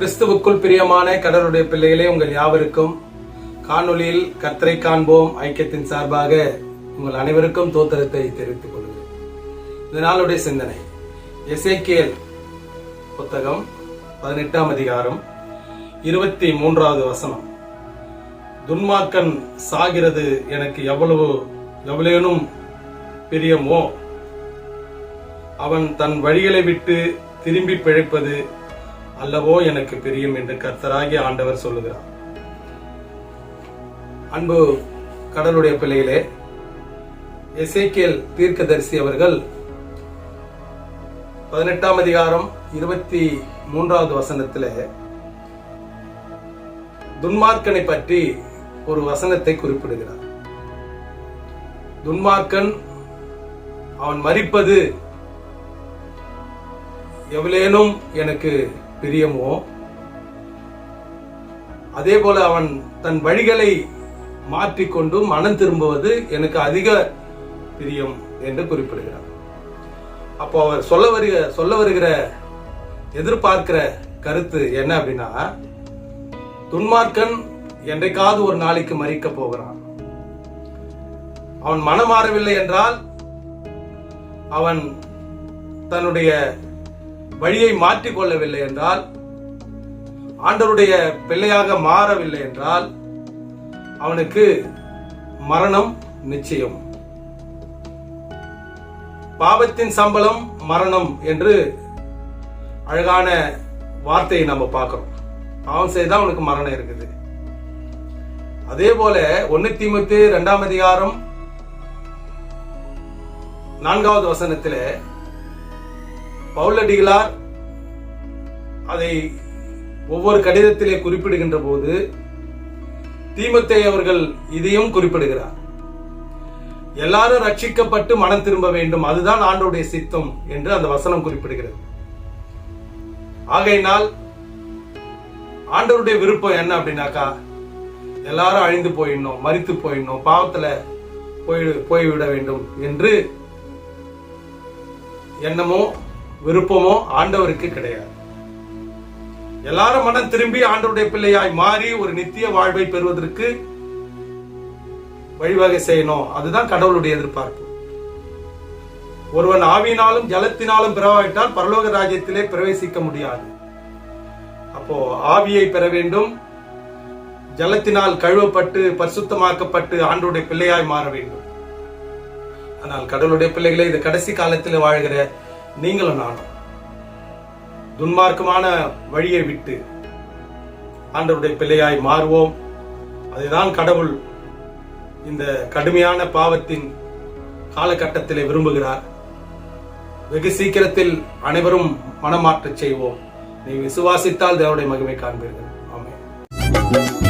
கிறிஸ்துவுக்குள் பிரியமான கடவுளுடைய பிள்ளைகளே உங்கள் யாவருக்கும் காணொலியில் கர்த்தரை காண்போம். ஐக்கியத்தின் சார்பாக உங்கள் அனைவருக்கும் தோத்திரத்தை தெரிவித்துக் கொள்கிறேன். இந்த நாளுடைய சிந்தனை எசேக்கியேல் புத்தகம் பதினெட்டாம் அதிகாரம் இருபத்தி மூன்றாவது வசனம். துன்மாக்கன் சாகிறது எனக்கு எவ்வளவு எவ்வளேனும் பிரியமோ? அவன் தன் வழிகளை விட்டு திரும்பி பிழைப்பது அல்லவோ எனக்கு பிரியம் என்று கர்த்தராகி ஆண்டவர் சொல்லுகிறார். அன்பு கடலுடைய பிள்ளைகளே எசேக்கியல் தீர்க்கதரிசி அவர்கள் பதினெட்டாம் அதிகாரம் இருபத்தி மூன்றாவது வசனத்திலே துன்மார்க்கனை பற்றி ஒரு வசனத்தை குறிப்பிடுகிறார். துன்மார்க்கன் அவன் மறிப்பது எவ்வளேனும் எனக்கு பிரியமோ? அதே போல அவன் தன் வழிகளை மாற்றிக்கொண்டு மனம் திரும்புவது எனக்கு அதிக பிரியம் என்று குறிப்பிடுகிறார். அப்போ அவர் சொல்ல வருக சொல்ல வருகிற எதிர்பார்க்கிற கருத்து என்ன அப்படின்னா துன்மார்க்கன் என்றைக்காவது ஒரு நாளைக்கு மறிக்க போகிறான். அவன் மனம் மாறவில்லை என்றால் அவன் தன்னுடைய வழியை மாற்றிக் கொள்ளவில்லை என்றால் ஆண்டவருடைய பிள்ளையாக மாறவில்லை என்றால் அவனுக்கு மரணம் நிச்சயம். பாவத்தின் சம்பளம் மரணம் என்று அழகான வார்த்தையை நம்ம பார்க்கிறோம். பாவம் செய்தால் அவனுக்கு மரணம் இருக்குது. அதே போல ஒன்னு தீமத்து இரண்டாம் அதிகாரம் நான்காவது வசனத்திலே பவுலடிகளார் அதை ஒவ்வொரு கடிதத்திலே குறிப்பிடுகின்ற போது தீமத்தை அவர்கள் இதையும் குறிப்பிடுகிறார். எல்லாரும் ரட்சிக்கப்பட்டு மனம் திரும்ப வேண்டும் அதுதான் ஆண்டோடைய சித்தம் என்று அந்த வசனம் குறிப்பிடுகிறது. ஆகையினால் ஆண்டவருடைய விருப்பம் என்ன அப்படின்னாக்கா எல்லாரும் அழிந்து போயிடணும் மறித்து போயிடணும் பாவத்துல போய் போய்விட வேண்டும் என்று எண்ணமோ விருப்பமோ ஆண்டவருக்கு கிடையாது. எல்லாரும் மனம் திரும்பி ஆண்டவருடைய பிள்ளையாய் மாறி ஒரு நித்திய வாழ்வை பெறுவதற்கு வழிவகை செய்யணும். அதுதான் கடவுளுடைய எதிர்பார்ப்பு. ஒருவன் ஆவியினாலும் ஜலத்தினாலும் பிறவாவிட்டால் பரலோக ராஜ்யத்திலே பிரவேசிக்க முடியாது. அப்போ ஆவியை பெற வேண்டும். ஜலத்தினால் கழுவப்பட்டு பரிசுத்தமாக்கப்பட்டு ஆண்டோடைய பிள்ளையாய் மாற வேண்டும். ஆனால் கடவுளுடைய பிள்ளைகளை இந்த கடைசி காலத்தில் வாழ்கிற நீங்களும் நானும். துன்மார்க்கமான வழியை விட்டு ஆண்டவருடைய பிள்ளையாய் மாறுவோம். அதுதான் கடவுள் இந்த கடுமையான பாவத்தின் காலகட்டத்திலே விரும்புகிறார். வெகு சீக்கிரத்தில் அனைவரும் மனமாற்றச் செய்வோம். நீ விசுவாசித்தால் தேவனுடைய மகிமை காண்பீர்கள். ஆமே